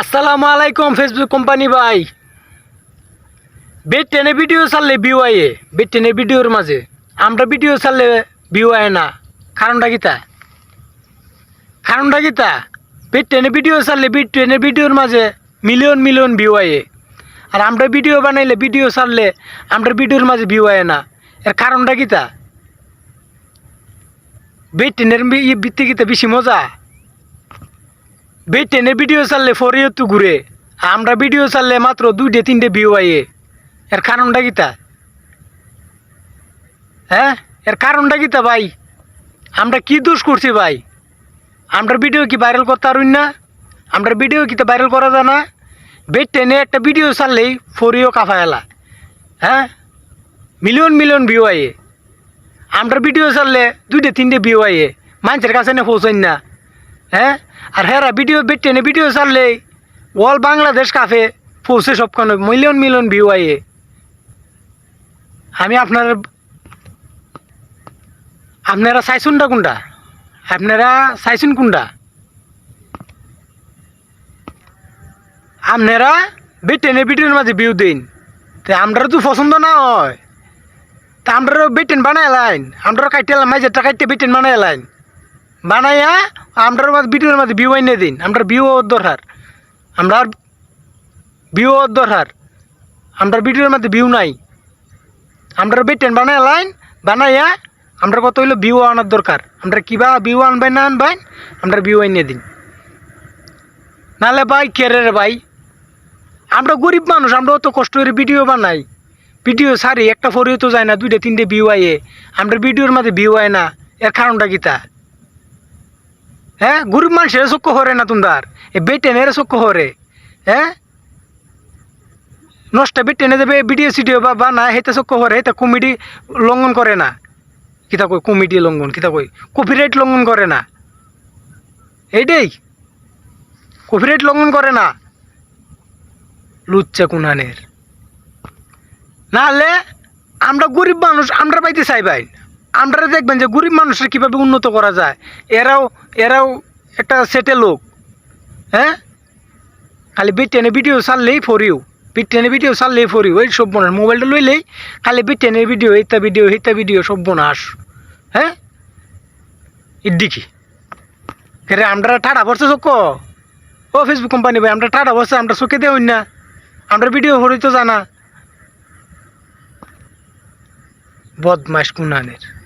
আসসালামু আলাইকুম Facebook company ভাই। বেড টেনে ভিডিও ছাড়লে ভিউ আয়ে বেড টেনে ভিডিওর মাঝে। আমরা ভিডিও ছাড়লে ভিউ আয় না। কারণটা কিতা কারণটা কিতা বেড টেনে ভিডিও ছাড়লে বেড টেনে ভিডিওর মাঝে মিলিয়ন মিলিয়ন ভিউ আয়ে। আর আমরা ভিডিও বানাইলে ভিডিও ছাড়লে আমরা ভিডিওর মাঝে ভিউ আয় না। এর কারণটা কিতা বেড টেনের ভিত্তি কিতা বেশি মজা? বেড টেনের ভিডিও ছাড়লে ফরিও তো ঘুরে। আমরা ভিডিও ছাড়লে মাত্র দুইটে, তিনটে ভিউ আইয়ে এর কারণটা কিতা হ্যাঁ? এর কারণটা কিতা ভাই? আমরা কি দোষ করছি ভাই? আমরা ভিডিও কি ভাইরাল করতে পারুন না? আমরা ভিডিও কি ভাইরাল করা যায় না? বেড টেনে একটা ভিডিও ছাড়লেই ফরিও কাফা এলা হ্যাঁ? মিলিয়ন মিলিয়ন ভিউ আইয়ে আমরা ভিডিও ছাড়লে দুইটে, তিনটে ভিউ আইয়ে মানুষের কাছে না পৌঁছাই না। হ্যাঁ? আর হেরা ভিডিও বেটে নে ভিডিও ছাড়লে অল বাংলাদেশ কাফে পৌঁছে সবখানে মিলিয়ন মিলিয়ন ভিউ আইয়ে। আমি আপনার, আপনারা চাইছুনটা কোনটা? আপনারা চাইছুন কোনটা? আপনারা বেটে নে ভিডিওর মাঝে ভিউ দিন। তো আমরা তো পছন্দ না হয়। তা আমরা বেটেন বানাই লাইন। আমরা কাইতে মাঝে কাইতে বেটেন বানাই লাইন। বানাইয়া আমরা ভিডিওর মধ্যে ভিউ এনে দিন। আমরা ভিউ দরকার। আমরা ভিউ দরকার। আমরা ভিডিওর মধ্যে ভিউ নাই। আমরা বেটেন বানাই লাইন, বানাইয়া আমরা কত হইল ভিউ আনার দরকার। আমরা কিবা ভিউ আনবাই না আনবাই আমরা ভিউ এনে দিন। নালে ভাই কেরে রে ভাই? আমরা গরিব মানুষ, আমরা অত কষ্ট করে ভিডিও বানাই। ভিডিও সারি একটা ফরিও তো যায় না, দুইটা, তিনটে ভিউ আইয়ে। আমরা ভিডিওর মাঝে ভিউ আয় না। এর কারণটা কিতা হ্যাঁ গরিব মানুষের চক্ষ হরে না তোমার এ বেটেনের চক্ষ হরে। হ্যাঁ নষ্ট বেটেনে দেবে, ভিডিও সিডিও বা বা না, হেতে চক্ষ হরে, হেতে কমিটি লঙ্ঘন করে না। কিতা কই কমিটি লঙ্ঘন কিতা কই? কপিরাইট লঙ্ঘন করে না। এইটাই কপিরাইট লঙ্ঘন করে না। লুচ্চা কুনানের। নাহলে আমরা গরিব মানুষ, আমরা পাইতে চাই ভাই। আমরা দেখবেন যে গরিব মানুষের কীভাবে উন্নত করা যায়। এরাও এরাও একটা সেটে লোক। হ্যাঁ? খালি বিটেনে ভিডিও ছাড়লেই ফরিও বিটেনে ভিডিও ছাড়লেই ফরিও এই সব বোনাস মোবাইলটা লইলেই খালি বিটেনের ভিডিও এইটা ভিডিও এইটা ভিডিও সব বোনাস হ্যাঁ ইদ্দিকি রে আমরা ঠাডা পড়ছে চোখ? ও ফেসবুক কোম্পানি ভাই, আমরা ঠাডা পড়ছে, আমরা চোখে দেওয়া না। আমরা ভিডিও হরিত জানা। বদমাস কুনানের।